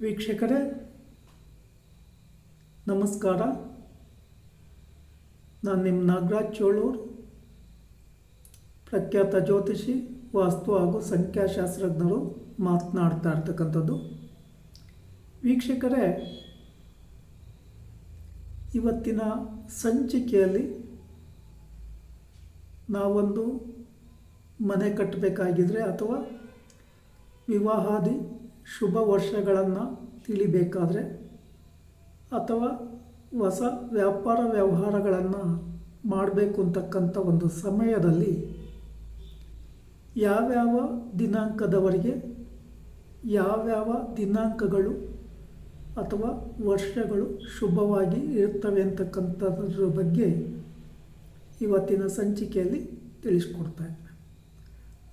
ವೀಕ್ಷಕರೇ, ನಮಸ್ಕಾರ. ನಾನು ನಿಮ್ಮ ನಾಗರಾಜ್ ಚೋಳೂರು, ಪ್ರಖ್ಯಾತ ಜ್ಯೋತಿಷಿ, ವಾಸ್ತು ಹಾಗೂ ಸಂಖ್ಯಾಶಾಸ್ತ್ರಜ್ಞರು ಮಾತನಾಡ್ತಾ ಇರ್ತಕ್ಕಂಥದ್ದು. ವೀಕ್ಷಕರೇ, ಇವತ್ತಿನ ಸಂಚಿಕೆಯಲ್ಲಿ ನಾವೊಂದು ಮನೆ ಕಟ್ಟಬೇಕಾಗಿದ್ರೆ ಅಥವಾ ವಿವಾಹಾದಿ ಶುಭ ವರ್ಷಗಳನ್ನು ತಿಳಿಬೇಕಾದರೆ ಅಥವಾ ಹೊಸ ವ್ಯಾಪಾರ ವ್ಯವಹಾರಗಳನ್ನು ಮಾಡಬೇಕು ಅಂತಕ್ಕಂಥ ಒಂದು ಸಮಯದಲ್ಲಿ ಯಾವ್ಯಾವ ದಿನಾಂಕದವರೆಗೆ ಯಾವ್ಯಾವ ದಿನಾಂಕಗಳು ಅಥವಾ ವರ್ಷಗಳು ಶುಭವಾಗಿ ಇರ್ತವೆ ಅಂತಕ್ಕಂಥದ್ರ ಬಗ್ಗೆ ಇವತ್ತಿನ ಸಂಚಿಕೆಯಲ್ಲಿ ತಿಳಿಸ್ಕೊಡ್ತಾ ಇದ್ದೇನೆ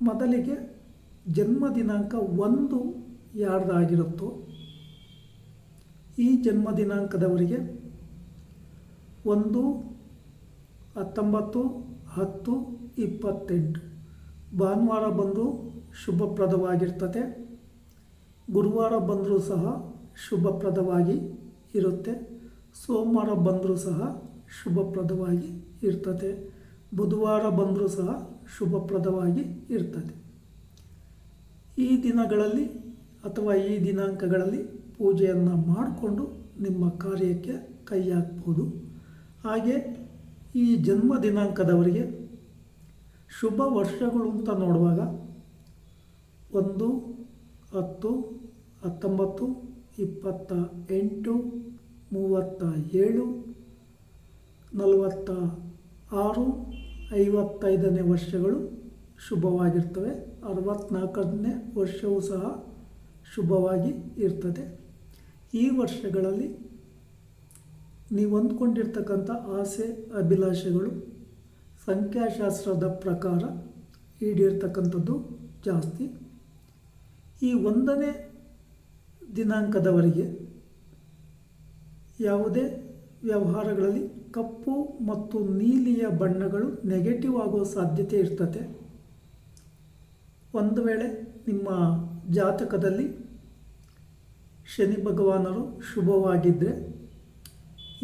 ಮೊದಲಿಗೆ ಜನ್ಮ ದಿನಾಂಕ ಒಂದು ಯಾರ್ದಾಗಿರುತ್ತೋ ಈ ಜನ್ಮ ದಿನಾಂಕದವರಿಗೆ ಒಂದು, ಹತ್ತೊಂಬತ್ತು, ಹತ್ತು, ಇಪ್ಪತ್ತೆಂಟು ಭಾನುವಾರ ಬಂದು ಶುಭಪ್ರದವಾಗಿರ್ತದೆ. ಗುರುವಾರ ಬಂದರೂ ಸಹ ಶುಭಪ್ರದವಾಗಿ ಇರುತ್ತೆ. ಸೋಮವಾರ ಬಂದರೂ ಸಹ ಶುಭಪ್ರದವಾಗಿ ಇರ್ತದೆ. ಬುಧವಾರ ಬಂದರೂ ಸಹ ಶುಭಪ್ರದವಾಗಿ ಇರ್ತದೆ. ಈ ದಿನಗಳಲ್ಲಿ ಅಥವಾ ಈ ದಿನಾಂಕಗಳಲ್ಲಿ ಪೂಜೆಯನ್ನು ಮಾಡಿಕೊಂಡು ನಿಮ್ಮ ಕಾರ್ಯಕ್ಕೆ ಕೈ ಹಾಕ್ಬೋದು ಹಾಗೆ ಈ ಜನ್ಮ ದಿನಾಂಕದವರಿಗೆ ಶುಭ ವರ್ಷಗಳು ಅಂತ ನೋಡುವಾಗ ಒಂದು, ಹತ್ತು, ಹತ್ತೊಂಬತ್ತು, ಇಪ್ಪತ್ತ ಎಂಟು, ಮೂವತ್ತ ಏಳು, ನಲವತ್ತ ಆರು, ಐವತ್ತೈದನೇ ವರ್ಷಗಳು ಶುಭವಾಗಿರ್ತವೆ. ಅರವತ್ತ್ನಾಲ್ಕನೇ ವರ್ಷವೂ ಸಹ ಶುಭವಾಗಿ ಇರ್ತದೆ. ಈ ವರ್ಷಗಳಲ್ಲಿ ನೀವು ಅಂದ್ಕೊಂಡಿರ್ತಕ್ಕಂಥ ಆಸೆ, ಅಭಿಲಾಷೆಗಳು ಸಂಖ್ಯಾಶಾಸ್ತ್ರದ ಪ್ರಕಾರ ಈಡೇರ್ತಕ್ಕಂಥದ್ದು ಜಾಸ್ತಿ. ಈ ಒಂದನೇ ದಿನಾಂಕದವರೆಗೆ ಯಾವುದೇ ವ್ಯವಹಾರಗಳಲ್ಲಿ ಕಪ್ಪು ಮತ್ತು ನೀಲಿಯ ಬಣ್ಣಗಳು ನೆಗೆಟಿವ್ ಆಗೋ ಸಾಧ್ಯತೆ ಇರ್ತದೆ. ಒಂದು ವೇಳೆ ನಿಮ್ಮ ಜಾತಕದಲ್ಲಿ ಶನಿ ಭಗವಾನರು ಶುಭವಾಗಿದ್ದರೆ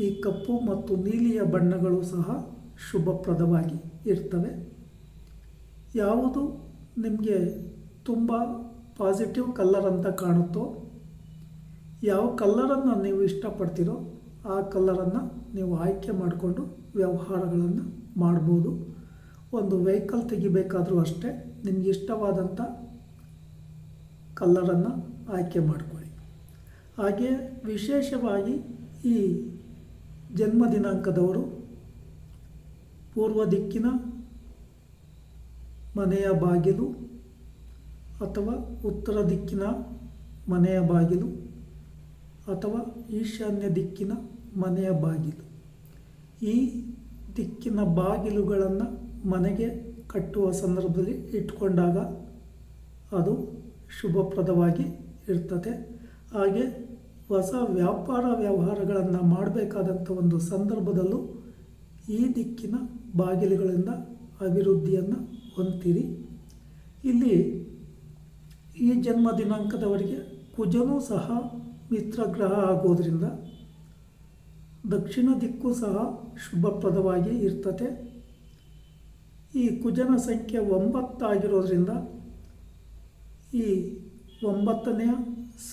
ಈ ಕಪ್ಪು ಮತ್ತು ನೀಲಿಯ ಬಣ್ಣಗಳು ಸಹ ಶುಭಪ್ರದವಾಗಿ ಇರ್ತವೆ. ಯಾವುದು ನಿಮಗೆ ತುಂಬ ಪಾಸಿಟಿವ್ ಕಲ್ಲರ್ ಅಂತ ಕಾಣುತ್ತೋ, ಯಾವ ಕಲ್ಲರನ್ನು ನೀವು ಇಷ್ಟಪಡ್ತೀರೋ ಆ ಕಲ್ಲರನ್ನು ನೀವು ಆಯ್ಕೆ ಮಾಡಿಕೊಂಡು ವ್ಯವಹಾರಗಳನ್ನು ಮಾಡ್ಬೋದು. ಒಂದು ವೆಹಿಕಲ್ ತೆಗಿಬೇಕಾದರೂ ಅಷ್ಟೇ, ನಿಮಗೆ ಇಷ್ಟವಾದಂಥ ಕಲ್ಲರನ್ನು ಆಯ್ಕೆ ಮಾಡಿಕೊಳ್ಳಿ. ಹಾಗೆ ವಿಶೇಷವಾಗಿ ಈ ಜನ್ಮ ದಿನಾಂಕದವರು ಪೂರ್ವ ದಿಕ್ಕಿನ ಮನೆಯ ಬಾಗಿಲು ಅಥವಾ ಉತ್ತರ ದಿಕ್ಕಿನ ಮನೆಯ ಬಾಗಿಲು ಅಥವಾ ಈಶಾನ್ಯ ದಿಕ್ಕಿನ ಮನೆಯ ಬಾಗಿಲು. ಈ ದಿಕ್ಕಿನ ಬಾಗಿಲುಗಳನ್ನು ಮನೆಗೆ ಕಟ್ಟುವ ಸಂದರ್ಭದಲ್ಲಿ ಇಟ್ಕೊಂಡಾಗ ಅದು ಶುಭಪ್ರದವಾಗಿ ಇರ್ತದೆ. ಹಾಗೆ ಹೊಸ ವ್ಯಾಪಾರ ವ್ಯವಹಾರಗಳನ್ನು ಮಾಡಬೇಕಾದಂಥ ಒಂದು ಸಂದರ್ಭದಲ್ಲೂ ಈ ದಿಕ್ಕಿನ ಬಾಗಿಲುಗಳಿಂದ ಅಭಿವೃದ್ಧಿಯನ್ನು ಹೊಂದ್ತೀರಿ. ಇಲ್ಲಿ ಈ ಜನ್ಮ ದಿನಾಂಕದವರಿಗೆ ಕುಜನೂ ಸಹ ಮಿತ್ರಗ್ರಹ ಆಗೋದರಿಂದ ದಕ್ಷಿಣ ದಿಕ್ಕು ಸಹ ಶುಭಪ್ರದವಾಗಿ ಇರ್ತದೆ ಈ ಕುಜನ ಸಂಖ್ಯೆ ಒಂಬತ್ತಾಗಿರೋದ್ರಿಂದ ಈ ಒಂಬತ್ತನೆಯ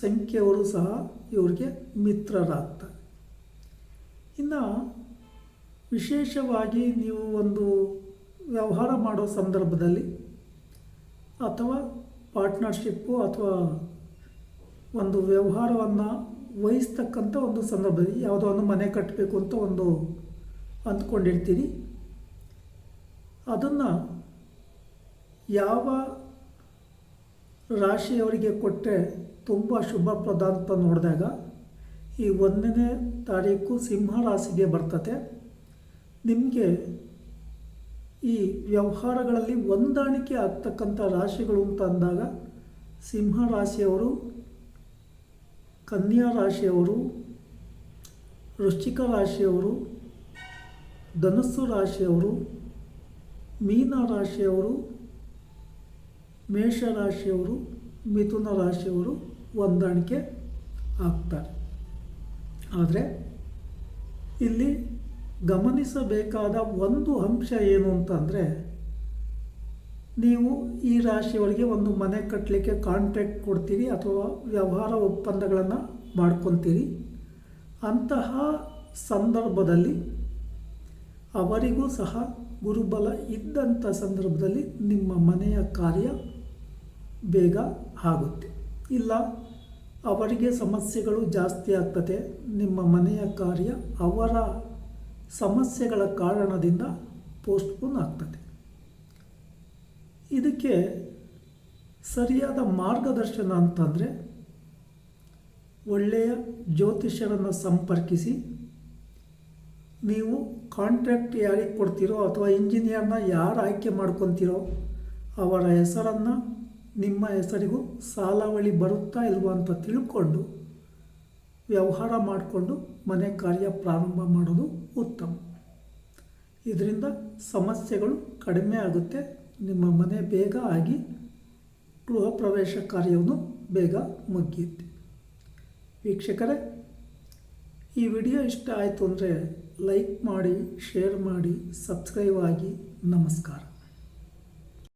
ಸಂಖ್ಯೆಯವರು ಸಹ ಇವರಿಗೆ ಮಿತ್ರರಾಗ್ತಾರೆ ಇನ್ನು ವಿಶೇಷವಾಗಿ ನೀವು ಒಂದು ವ್ಯವಹಾರ ಮಾಡೋ ಸಂದರ್ಭದಲ್ಲಿ ಅಥವಾ ಪಾರ್ಟ್ನರ್ಶಿಪ್ಪು ಅಥವಾ ಒಂದು ವ್ಯವಹಾರವನ್ನು ವಹಿಸ್ತಕ್ಕಂಥ ಒಂದು ಸಂದರ್ಭದಲ್ಲಿ ಯಾವುದೋ ಒಂದು ಮನೆ ಕಟ್ಟಬೇಕು ಅಂತ ಒಂದು ಅಂದ್ಕೊಂಡಿರ್ತೀರಿ. ಅದನ್ನು ಯಾವ ರಾಶಿಯವರಿಗೆ ಕೊಟ್ಟರೆ ತುಂಬ ಶುಭಪ್ರದ ಅಂತ ನೋಡಿದಾಗ ಈ ಒಂದನೇ ತಾರೀಕು ಸಿಂಹ ರಾಶಿಗೆ ಬರ್ತದೆ ನಿಮಗೆ ಈ ವ್ಯವಹಾರಗಳಲ್ಲಿ ಹೊಂದಾಣಿಕೆ ಆಗ್ತಕ್ಕಂಥ ರಾಶಿಗಳು ಅಂತ ಅಂದಾಗ ಸಿಂಹ ರಾಶಿಯವರು, ಕನ್ಯಾ ರಾಶಿಯವರು, ವೃಶ್ಚಿಕ ರಾಶಿಯವರು, ಧನಸ್ಸು ರಾಶಿಯವರು, ಮೀನ ರಾಶಿಯವರು ಮೇಷರಾಶಿಯವರು, ಮಿಥುನ ರಾಶಿಯವರು ಹೊಂದಾಣಿಕೆ ಆಗ್ತಾರೆ. ಆದರೆ ಇಲ್ಲಿ ಗಮನಿಸಬೇಕಾದ ಒಂದು ಅಂಶ ಏನು ಅಂತಂದರೆ, ನೀವು ಈ ರಾಶಿಯವರಿಗೆ ಒಂದು ಮನೆ ಕಟ್ಟಲಿಕ್ಕೆ ಕಾಂಟ್ರಾಕ್ಟ್ ಕೊಡ್ತೀರಿ ಅಥವಾ ವ್ಯವಹಾರ ಒಪ್ಪಂದಗಳನ್ನು ಮಾಡ್ಕೊತೀರಿ. ಅಂತಹ ಸಂದರ್ಭದಲ್ಲಿ ಅವರಿಗೂ ಸಹ ಗುರುಬಲ ಇದ್ದಂಥ ಸಂದರ್ಭದಲ್ಲಿ ನಿಮ್ಮ ಮನೆಯ ಕಾರ್ಯ ಬೇಗ ಆಗುತ್ತೆ. ಇಲ್ಲ, ಅವರಿಗೆ ಸಮಸ್ಯೆಗಳು ಜಾಸ್ತಿ ಆಗ್ತದೆ. ನಿಮ್ಮ ಮನೆಯ ಕಾರ್ಯ ಅವರ ಸಮಸ್ಯೆಗಳ ಕಾರಣದಿಂದ ಪೋಸ್ಟ್ಪೋನ್ ಆಗ್ತದೆ. ಇದಕ್ಕೆ ಸರಿಯಾದ ಮಾರ್ಗದರ್ಶನ ಅಂತಂದರೆ, ಒಳ್ಳೆಯ ಜ್ಯೋತಿಷ್ಯರನ್ನು ಸಂಪರ್ಕಿಸಿ, ನೀವು ಕಾಂಟ್ರಾಕ್ಟ್ ಯಾರಿಗೆ ಕೊಡ್ತೀರೋ ಅಥವಾ ಇಂಜಿನಿಯರ್ನ ಯಾರು ಆಯ್ಕೆ ಮಾಡ್ಕೊತೀರೋ, ಅವರ ಹೆಸರನ್ನು ನಿಮ್ಮ ಹೆಸರಿಗೂ ಸಾಲಾವಳಿ ಬರುತ್ತಾ ಇಲ್ವಾ ಅಂತ ತಿಳ್ಕೊಂಡು ವ್ಯವಹಾರ ಮಾಡಿಕೊಂಡು ಮನೆ ಕಾರ್ಯ ಪ್ರಾರಂಭ ಮಾಡೋದು ಉತ್ತಮ. ಇದರಿಂದ ಸಮಸ್ಯೆಗಳು ಕಡಿಮೆ ಆಗುತ್ತೆ. ನಿಮ್ಮ ಮನೆ ಬೇಗ ಆಗಿ ಗೃಹ ಪ್ರವೇಶ ಕಾರ್ಯವನ್ನು ಬೇಗ ಮುಗಿಯುತ್ತೆ. ವೀಕ್ಷಕರೇ, ಈ ವಿಡಿಯೋ ಇಷ್ಟ ಆಯಿತು ಅಂದರೆ ಲೈಕ್ ಮಾಡಿ, ಶೇರ್ ಮಾಡಿ, ಸಬ್ಸ್ಕ್ರೈಬ್ ಆಗಿ ನಮಸ್ಕಾರ.